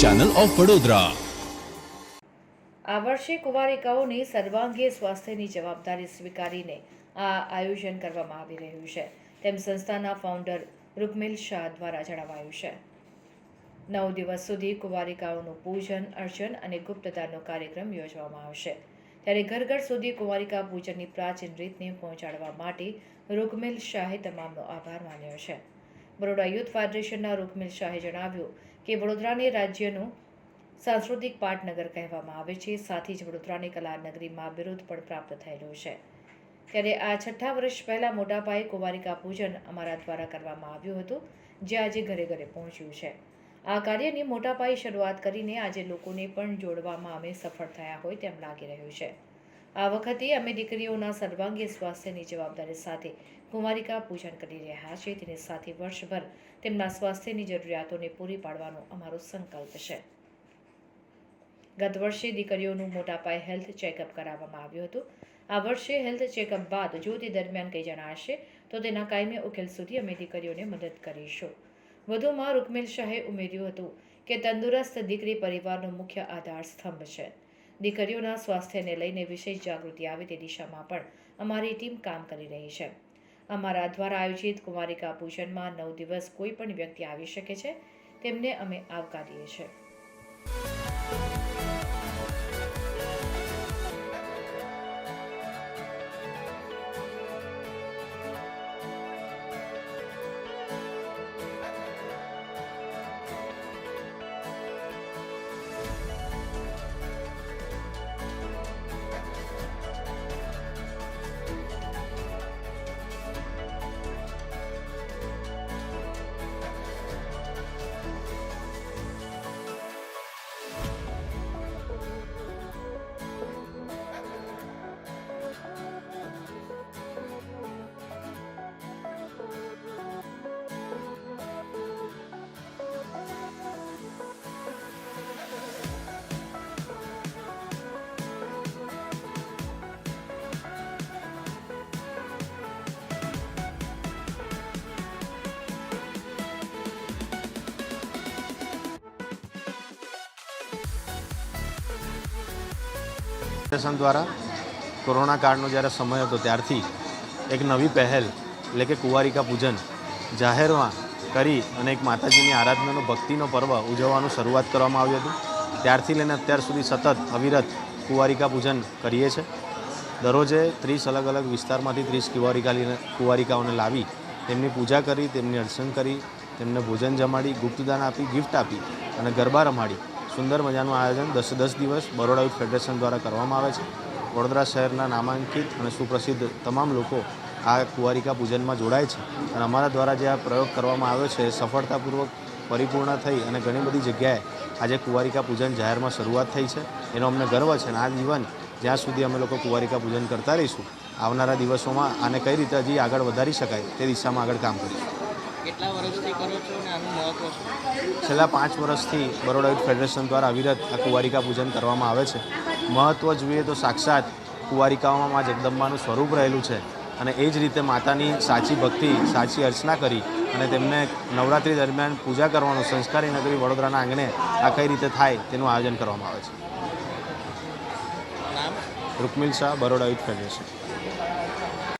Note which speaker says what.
Speaker 1: Channel of Vadodara
Speaker 2: આ વર્ષે કુંવારિકાઓની સર્વાંગીય સ્વાસ્થ્યની જવાબદારી સ્વીકારીને આ આયોજન કરવામાં આવી રહ્યું છે. તેમ સંસ્થાના ફાઉન્ડર રૂકમિલ શાહ દ્વારા જણાવાયું છે. નવ દિવસ સુધી કુંવારિકાઓનું પૂજન, અર્ચન અને ગુપ્તતાનો કાર્યક્રમ યોજવામાં આવશે. ત્યારે ઘર ઘર સુધી કુંવારિકા પૂજનની પ્રાચીન રીતને પહોંચાડવા માટે રૂકમિલ શાહે તમામનો આભાર માન્યો છે. બરોડા યુથ ફેડરેશનના રૂપમિલ શાહે જણાવ્યું કે વડોદરાને રાજ્યનું સાંસ્કૃતિક પાટનગર કહેવામાં આવે છે. સાથે જ વડોદરાની કલાનગરીમાં વિરોધ પણ પ્રાપ્ત થયેલો છે. ત્યારે આ છઠ્ઠા વર્ષ પહેલાં મોટા પાયે કુંવારિકા પૂજન અમારા દ્વારા કરવામાં આવ્યું હતું, જે આજે ઘરે ઘરે પહોંચ્યું છે. આ કાર્યની મોટા પાયે શરૂઆત કરીને આજે લોકોને પણ જોડવામાં અમે સફળ થયા હોય તેમ લાગી રહ્યું છે. આ વખતે અમે દીકરીઓના સર્વાંગીય સ્વાસ્થ્યની જવાબદારી સાથે કુમારિકા પૂજન કરી રહ્યા છે. તેની સાથે વર્ષભર તેમના સ્વાસ્થ્યની જરૂરિયાતોને પૂરી પાડવાનો અમારો સંકલ્પ છે. ગત વર્ષે દીકરીઓનું મોટા પાયે હેલ્થ ચેકઅપ કરાવવામાં આવ્યું હતું. આ વર્ષે હેલ્થ ચેકઅપ બાદ જો તે દરમિયાન કંઈ જણાશે તો તેના કાયમી ઉકેલ સુધી અમે દીકરીઓને મદદ કરીશું. વધુમાં રૂકમેલ શાહે ઉમેર્યું હતું કે તંદુરસ્ત દીકરી પરિવારનો મુખ્ય આધાર સ્તંભ છે. દીકરીઓના સ્વાસ્થ્યને લઈને વિશેષ જાગૃતિ આવે તે દિશામાં પણ અમારી ટીમ કામ કરી રહી છે. અમારા દ્વારા આયોજિત કુમારિકા પૂજનમાં નવ દિવસ કોઈ પણ વ્યક્તિ આવી શકે છે, તેમને અમે આવકારીએ છીએ.
Speaker 3: ફેડરેશન દ્વારા કોરોના કાળનો જ્યારે સમય હતો ત્યારથી એક નવી પહેલ, એટલે કે કુંવારિકા પૂજન, જાહેરમાં કરી અને એક માતાજીની આરાધનાનો ભક્તિનો પર્વ ઉજવવાનું શરૂઆત કરવામાં આવ્યું હતું. ત્યારથી લઈને અત્યાર સુધી સતત અવિરત કુંવારિકા પૂજન કરીએ છીએ દરરોજે ત્રીસ અલગ અલગ વિસ્તારમાંથી ત્રીસ કુંવારિકા કુંવારિકાઓને લાવી તેમની પૂજા કરી, તેમની અર્ચન કરી, તેમને ભોજન જમાડી ગુપ્તદાન આપી ગિફ્ટ આપી અને ગરબા રમાડી. સુંદર મજાનું આયોજન દસ દસ દિવસ બરોડા યુથ ફેડરેશન દ્વારા કરવામાં આવે છે. વડોદરા શહેરના નામાંકિત અને સુપ્રસિદ્ધ તમામ લોકો આ કુંવારિકા પૂજનમાં જોડાય છે અને અમારા દ્વારા જે આ પ્રયોગ કરવામાં આવ્યો છે સફળતાપૂર્વક પરિપૂર્ણ થઈ અને ઘણી બધી જગ્યાએ આજે કુંવારિકા પૂજન જાહેરમાં શરૂઆત થઈ છે. એનો અમને ગર્વ છે અને આ જીવન જ્યાં સુધી અમે લોકો કુંવારિકા પૂજન કરતા રહીશું, આવનારા દિવસોમાં આને કઈ રીતે હજી આગળ વધારી શકાય તે દિશામાં આગળ કામ કરીશું.
Speaker 4: કેટલા વર્ષથી કરો છો અને આનું મહત્વ શું?
Speaker 3: છેલ્લા પાંચ વર્ષથી બરોડા યુથ ફેડરેશન દ્વારા અવિરત આ કુંવારિકા પૂજન કરવામાં આવે છે. મહત્ત્વ જોઈએ તો સાક્ષાત કુંવારિકાઓમાં મા જગદંબાનું સ્વરૂપ રહેલું છે અને એ જ રીતે માતાની સાચી ભક્તિ સાચી અર્ચના કરી અને તેમને નવરાત્રિ દરમિયાન પૂજા કરવાનું સંસ્કારી નગરી વડોદરાના આંગણે આ કઈ રીતે થાય તેનું આયોજન કરવામાં આવે છે. Rukmil Shah Baroda youth federation.